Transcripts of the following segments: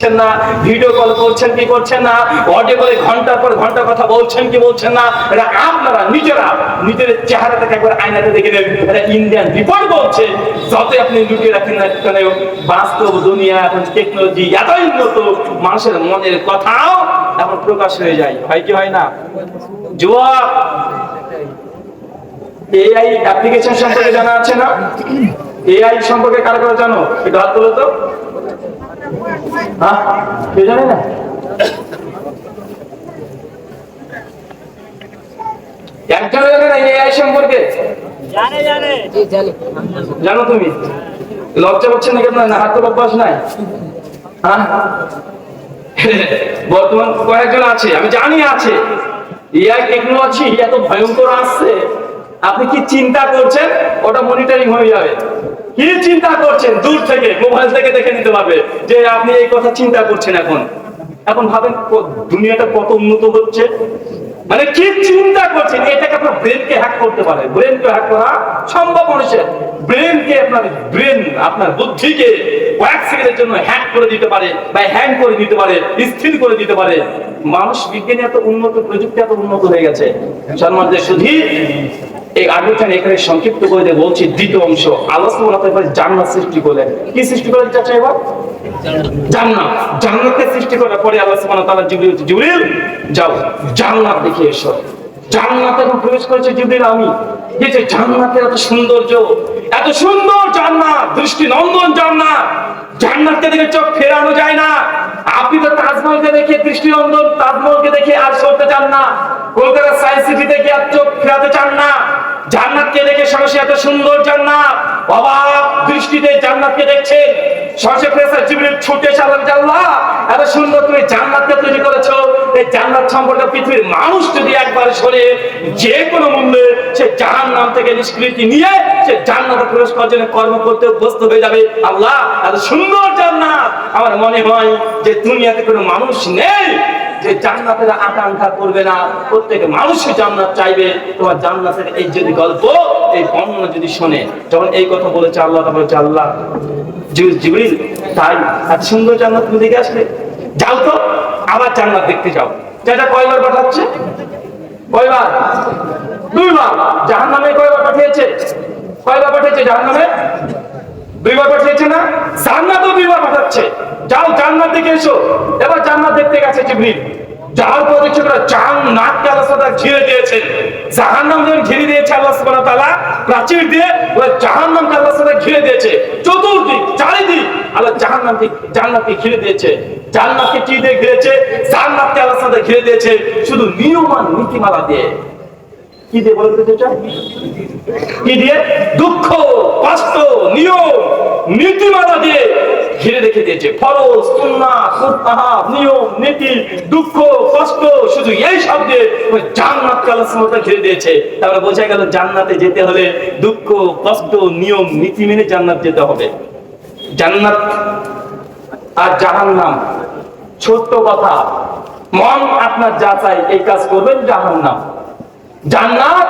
করছেন না video call করছেন কি করছেন না অডিও কলে ঘণ্টার পর ঘণ্টা কথা বলছেন কি বলছেন না, এটা আপনারা নিজেরা নিজের চেহারাটাকে একবার আয়নাতে দেখে নেন এটা ইন্ডিয়ান রিপোর্ট বলছে, যতই আপনি লুকিয়ে রাখেন না কেন, বাস্তব দুনিয়া, এখন টেকনোলজি এতই উন্নত, মানুষের মনের কথাও এখন প্রকাশ হয়ে যায়। হয় কি হয় না? যুবক এআই অ্যাপ্লিকেশন সম্পর্কে জানা আছে না? এআই সম্পর্কে কারও কারও জানো? একটু হাত তোলো তো। হ্যাঁ? কেউ জানে না? একজন জানে না এআই সম্পর্কে? জানে জানে। জানো। তুমি? লজ্জা না হাত তোলা অভ্যাস নাই। হ্যাঁ? বর্তমান কয়েকজন আছে আমি জানি আছে। এআই টেকনোলজি এত ভয়ঙ্কর আসছে। আপনি কি চিন্তা করছেন? ওটা মনিটরিং হয়ে যাবে। কি চিন্তা করছেন? দূর থেকে, মোবাইল থেকে দেখে নিতে পারবে যে আপনি এই কথা চিন্তা করছেন এখন। এখন ভাবেন দুনিয়াটা কত উন্নত হচ্ছে? মানে কি চিন্তা করছেন? এটাকে আপনার ব্রেনকে হ্যাক করতে পারে। ব্রেনকে হ্যাক করা সম্ভব মানুষের। ব্রেনকে আপনার ব্রেন আপনার বুদ্ধিকে কয়েক সেকেন্ডের জন্য হ্যাক করে দিতে পারে বা হ্যাং করে দিতে পারে, স্থির করে দিতে পারে। মানুষ বিজ্ঞানী এত উন্নত, প্রযুক্তি এত উন্নত হয়ে গেছে। সম্মানদের শুধু এই এখানে সংক্ষিপ্ত করে বলছি, দ্বিতীয় অংশ। আলোচনা হতে পারে জান্নাত সৃষ্টি করলেন। কি সৃষ্টি করলেন চাচা এবার? জান্নাত। জান্নাতকে সৃষ্টি করার পরে আল্লাহ সুবহানাহু ওয়া তাআলা জিবরিল যাও, জান্নাত দেখে এসো। জান্নাতে প্রবেশ করেছে জিবরিল, আমি। এই যে জান্নাতের এত সৌন্দর্য, এত সুন্দর জান্নাত দৃষ্টি নন্দন জান্নাত। জান্নাতকে দেখে চোখ ফেরানো যায় না। আপনি তো তাজমহলকে দেখে দৃষ্টি নন্দন তাজমহলকে দেখে আর সরতে চান না। কলকাতা সায়েন্স সিটি দেখে আর চোখ ফেরাতে চান না। জান্নাতকে দেখে সরাসরি এত সুন্দর জান্নাত। অবাক দৃষ্টিতে জান্নাতকে দেখছে। সরাসরি ফেরেশতা জিবরিল ছুটে এসে আল্লাহ আল্লাহ, এত সুন্দর তুমি জান্নাতকে তৈরি করেছ। এই জান্নাত সম্পর্কে পৃথিবীর মানুষ যদি একবার শোনে, যে কোনো মূল্যে সে জাহান্নাম থেকে নিষ্কৃতি নিয়ে সে জান্নাতে প্রবেশ করার জন্য কর্ম করতে অভ্যস্ত হয়ে যাবে। আল্লাহ, এত সুন্দর জান্নাত। আমার মনে হয় যে দুনিয়াতে কোনো মানুষ নেই যে জান্নাতের আকাঙ্ক্ষা করবে না, প্রত্যেক মানুষই জান্নাত চাইবে। তোমার জান্নাতের এই যদি গল্প, এই বর্ণনা যদি শোনে, যখন এই কথা বলেছে আল্লাহ তারপর বলছে, আল্লাহ, জিবরিল তাই এত সুন্দর জান্নাত তুমি দেখে আসলে। যাও তো, আবার জান্নাত দেখতে যাও। চাচা কয়বার পাঠাচ্ছে? কয়বার? দুইবার। জাহান নামে কয়বার পাঠিয়েছে? কয়বার পাঠিয়েছে জাহান নামে দুইবার পাঠিয়েছে না? জান্নাতও দুইবার পাঠাচ্ছে। যাও জান্নাত দেখে এসো। এবার জান্নাত দেখতে গেছে জিবরিল। যাওয়ার পর দেখছে ওরা জান্নাতকে আল্লাহ তাআলা ঘিরে দিয়েছেন। জাহান্নাম যখন ঘিরে দিয়েছে আল্লাহ সুবহানাহু তাআলা, প্রাচীর দিয়ে ওরা জাহান্নামকে আল্লাহ তাআলা ঘিরে দিয়েছে। চতুর্দিক, চারিদিক আল্লাহ জাহান্নামকে, জান্নাতকে ঘিরে দিয়েছে। জান্নাতকে কি দিয়ে ঘিরেছে? জান্নাতকে আল্লাহ তাআলা ঘিরে দিয়েছে শুধু নিয়মান নীতিমালা দিয়ে। কি দিয়ে বলে দিতে চাই? কি দিয়ে? দুঃখ, কষ্ট, নিয়ম, নীতিমালা দিয়ে ঘিরে রেখে দিয়েছে। ফরজ মুস্তাহাব নিয়ম, নীতি, দুঃখ, কষ্ট, শুধু এই সব দিয়ে জান্নাত কালাসমতা ঘিরে দিয়েছে। তারপরে বোঝা গেল জান্নাতে যেতে হলে দুঃখ, কষ্ট, নিয়ম, নীতি মেনে জান্নাত যেতে হবে। জান্নাত আর জাহান্নাম, ছোট্ট কথা, মন আপনার যা চাই এই কাজ করবেন জাহান্নাম। জান্নাত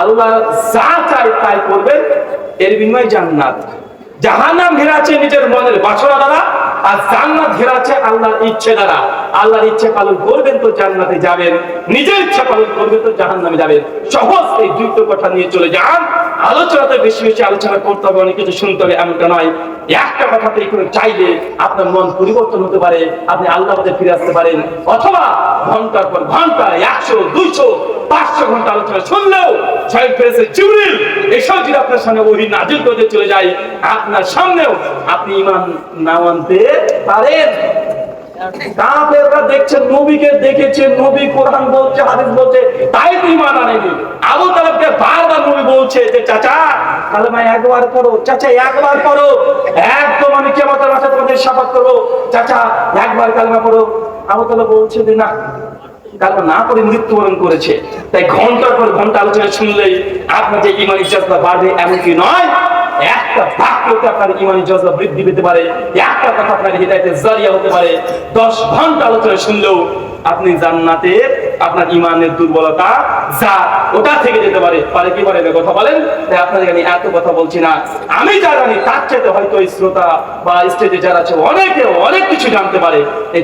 আল্লাহ যা চাই তাই করবেন, এর বিনিময়ে জান্নাত। জাহান্নাম ঘেরা আছে নিজের মনের বাসনা দ্বারা, আর জান্নাত ঘেরা আছে আল্লাহর ইচ্ছে দ্বারা। আল্লাহর ইচ্ছে পালন করবেন তো জান্নাতে যাবেন, নিজের ইচ্ছা পালন করবেন তো জাহান্নামে যাবেন। সহজ এই দুটো কথা নিয়ে চলে যান। আলোচনাতে বেশি বেশি আলোচনা করতে হবে, অনেক কিছু শুনতে হবে, এমনটা নয়। একটা কথাতেই করে চাইলে আপনার মন পরিবর্তন হতে পারে, আপনি আল্লাহ ফিরে আসতে পারেন। অথবা ঘণ্টার পর ঘণ্টা একশো, দুইশো পাঁচশো ঘণ্টা আলোচনা শুনলেও ছয় ফেরেছে, জিবরিল এসব যদি আপনার সামনে ওহি নাজিল করে চলে যায় আপনার সামনেও আপনি ইমান না মানতে পারেন। কাফেররা দেখছে, নবীকে দেখেছে, নবী কোরআন বলছে, হাদিস বলছে, তাই তো ইমান আনেনি। আবু তালেবকে বারবার নবী বলছে যে, চাচা কালেমা একবার করো চাচা, একবার করো একদম আমি কেমতের মাঠে তোমাদের সাফাত করব। চাচা, একবার কালেমা করো আবু তালেব বলছে যে, না কালকে না করে মৃত্যুবরণ করেছে। তাই ঘণ্টার পর ঘণ্টা আলোচনা শুনলেই আপনার যে ইমানি জজবা বাড়বে এমন কি নয়, একটা বাক্যতে আপনার ইমানি জজবা বৃদ্ধি পেতে পারে, একটা কথা আপনার হৃদয়তে জারিয়া হতে পারে। দশ ঘণ্টা আলোচনা শুনলেও আপনি জান্নাতের আপনার ইমানের দুর্বলতা যা ওটা থেকে যেতে পারে পারে কি পারে কথা বলেন? তাই আপনাদের আমি এত কথা বলছি না। আমি যা জানি, তার চাইতে হয়তো শ্রোতা বা স্টেজে যারা আছে অনেকে অনেক কিছু জানতে পারে। এই